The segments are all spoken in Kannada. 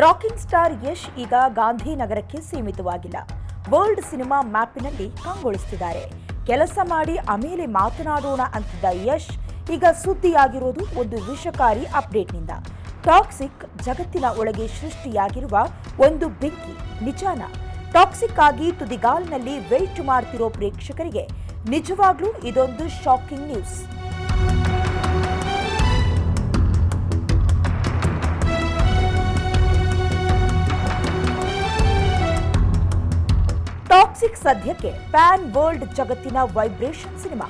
ರಾಕಿಂಗ್ ಸ್ಟಾರ್ ಯಶ್ ಈಗ ಗಾಂಧಿನಗರಕ್ಕೆ ಸೀಮಿತವಾಗಿಲ್ಲ. ವರ್ಲ್ಡ್ ಸಿನಿಮಾ ಮ್ಯಾಪಿನಲ್ಲಿ ಕಂಗೊಳಿಸುತ್ತಿದ್ದಾರೆ ಕೆಲಸ ಮಾಡಿ ಆಮೇಲೆ ಮಾತನಾಡೋಣ ಅಂತಿದ್ದ ಯಶ್ ಈಗ ಸುದ್ದಿಯಾಗಿರೋದು ಒಂದು ವಿಷಕಾರಿ ಅಪ್ಡೇಟ್ನಿಂದ. ಟಾಕ್ಸಿಕ್ ಜಗತ್ತಿನ ಒಳಗೆ ಸೃಷ್ಟಿಯಾಗಿರುವ ಒಂದು ಬೆಂಕಿ, ನಿಜಾನ. ಟಾಕ್ಸಿಕ್ ಆಗಿ ತುದಿಗಾಲ್ನಲ್ಲಿ ವೆಯ್ಟ್ ಮಾಡ್ತಿರೋ ಪ್ರೇಕ್ಷಕರಿಗೆ ನಿಜವಾಗ್ಲೂ ಇದೊಂದು ಶಾಕಿಂಗ್ ನ್ಯೂಸ್. ಟಾಕ್ಸಿಕ್ ಸದ್ಯಕ್ಕೆ ಪ್ಯಾನ್ ವರ್ಲ್ಡ್ ಜಗತ್ತಿನ ವೈಬ್ರೇಷನ್ ಸಿನಿಮಾ.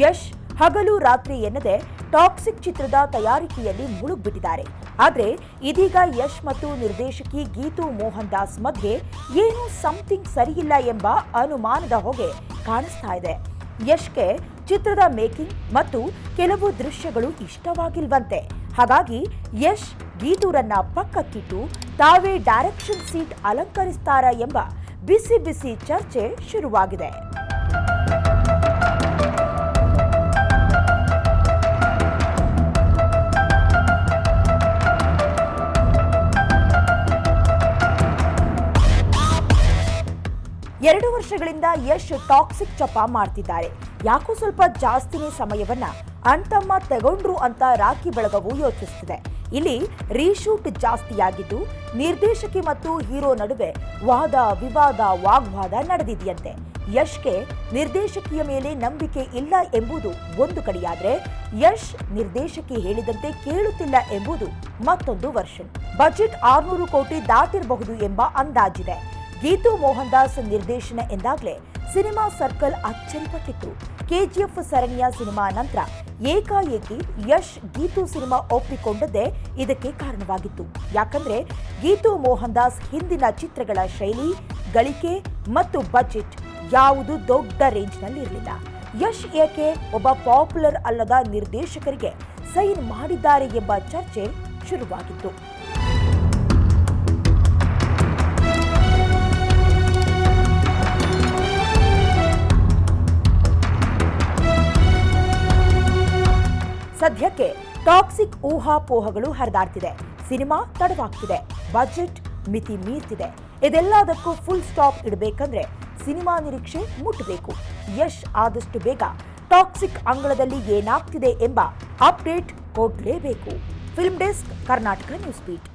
ಯಶ್ ಹಗಲು ರಾತ್ರಿ ಎನ್ನದೆ ಟಾಕ್ಸಿಕ್ ಚಿತ್ರದ ತಯಾರಿಕೆಯಲ್ಲಿ ಮುಳುಗ್ಬಿಟ್ಟಿದ್ದಾರೆ. ಆದ್ರೆ ಇದೀಗ ಯಶ್ ಮತ್ತು ನಿರ್ದೇಶಕಿ ಗೀತು ಮೋಹನ್ ದಾಸ್ ಮಧ್ಯೆ ಏನೂ ಸಮಥಿಂಗ್ ಸರಿಯಿಲ್ಲ ಎಂಬ ಅನುಮಾನದ ಹೊಗೆ ಕಾಣಿಸ್ತಾ ಇದೆ. ಯಶ್ಗೆ ಚಿತ್ರದ ಮೇಕಿಂಗ್ ಮತ್ತು ಕೆಲವು ದೃಶ್ಯಗಳು ಇಷ್ಟವಾಗಿಲ್ವಂತೆ. ಹಾಗಾಗಿ ಯಶ್ ಗೀತೂರನ್ನ ಪಕ್ಕಕ್ಕಿಟ್ಟು ತಾವೇ ಡೈರೆಕ್ಷನ್ ಸೀಟ್ ಅಲಂಕರಿಸ್ತಾರಾ ಎಂಬ ಬಿಸಿ ಬಿಸಿ ಚರ್ಚೆ ಶುರುವಾಗಿದೆ. ಎರಡು ವರ್ಷಗಳಿಂದ ಯಶ್ ಟಾಕ್ಸಿಕ್ ಚಪ ಮಾಡ್ತಿದ್ದಾರೆ. ಯಾಕೋ ಸ್ವಲ್ಪ ಜಾಸ್ತಿನೇ ಸಮಯವನ್ನ ಅಣ್ತಮ್ಮ ತಗೊಂಡ್ರು ಅಂತ ರಾಖಿ ಬಳಗವು ಯೋಚಿಸುತ್ತಿದೆ. ಇಲ್ಲಿ ರೀಶೂಟ್ ಜಾಸ್ತಿಯಾಗಿದ್ದು, ನಿರ್ದೇಶಕಿ ಮತ್ತು ಹೀರೋ ನಡುವೆ ವಾದ, ವಿವಾದ, ವಾಗ್ವಾದ ನಡೆದಿದೆಯಂತೆ. ಯಶ್ಗೆ ನಿರ್ದೇಶಕಿಯ ಮೇಲೆ ನಂಬಿಕೆ ಇಲ್ಲ ಎಂಬುದು ಒಂದು ಕಡೆಯಾದ್ರೆ, ಯಶ್ ನಿರ್ದೇಶಕಿ ಹೇಳಿದಂತೆ ಕೇಳುತ್ತಿಲ್ಲ ಎಂಬುದು ಮತ್ತೊಂದು ವರ್ಷನ್. ಬಜೆಟ್ ಆರ್ನೂರು ಕೋಟಿ ದಾಟಿರಬಹುದು ಎಂಬ ಅಂದಾಜಿದೆ. ಗೀತು ಮೋಹನ್ ದಾಸ್ ನಿರ್ದೇಶನ ಎಂದಾಗಲೇ ಸಿನಿಮಾ ಸರ್ಕಲ್ ಅಚ್ಚರಿಪಟ್ಟಿತ್ತು. ಕೆಜಿಎಫ್ ಸರಣಿಯ ಸಿನಿಮಾ ನಂತರ ಏಕಾಏಕಿ ಯಶ್ ಗೀತು ಸಿನಿಮಾ ಒಪ್ಪಿಕೊಂಡದ್ದೇ ಇದಕ್ಕೆ ಕಾರಣವಾಗಿತ್ತು. ಯಾಕಂದ್ರೆ ಗೀತು ಮೋಹನ್ ದಾಸ್ ಹಿಂದಿನ ಚಿತ್ರಗಳ ಶೈಲಿ, ಗಳಿಕೆ ಮತ್ತು ಬಜೆಟ್ ಯಾವುದು ದೊಡ್ಡ ರೇಂಜ್ನಲ್ಲಿರಲಿಲ್ಲ. ಯಶ್ ಏಕೆ ಒಬ್ಬ ಪಾಪ್ಯುಲರ್ ಅಲ್ಲದ ನಿರ್ದೇಶಕರಿಗೆ ಸೈನ್ ಮಾಡಿದ್ದಾರೆ ಎಂಬ ಚರ್ಚೆ ಶುರುವಾಗಿತ್ತು. ಸದ್ಯಕ್ಕೆ ಟಾಕ್ಸಿಕ್ ಊಹಾಪೋಹಗಳು ಹರಿದಾಡ್ತಿದೆ. ಸಿನಿಮಾ ತಡವಾಗ್ತಿದೆ. ಬಜೆಟ್ ಮಿತಿ ಮೀರ್ತಿದೆ. ಇದೆಲ್ಲದಕ್ಕೂ ಫುಲ್ ಸ್ಟಾಪ್ ಇಡಬೇಕಂದ್ರೆ ಸಿನಿಮಾ ನಿರೀಕ್ಷೆ ಮುಟ್ಟಬೇಕು ಯಶ್ ಆದಷ್ಟು ಬೇಗ ಟಾಕ್ಸಿಕ್ ಅಂಗಳದಲ್ಲಿ ಏನಾಗ್ತಿದೆ ಎಂಬ ಅಪ್ಡೇಟ್ ಕೊಡಲೇಬೇಕು. Film desk Karnataka news beat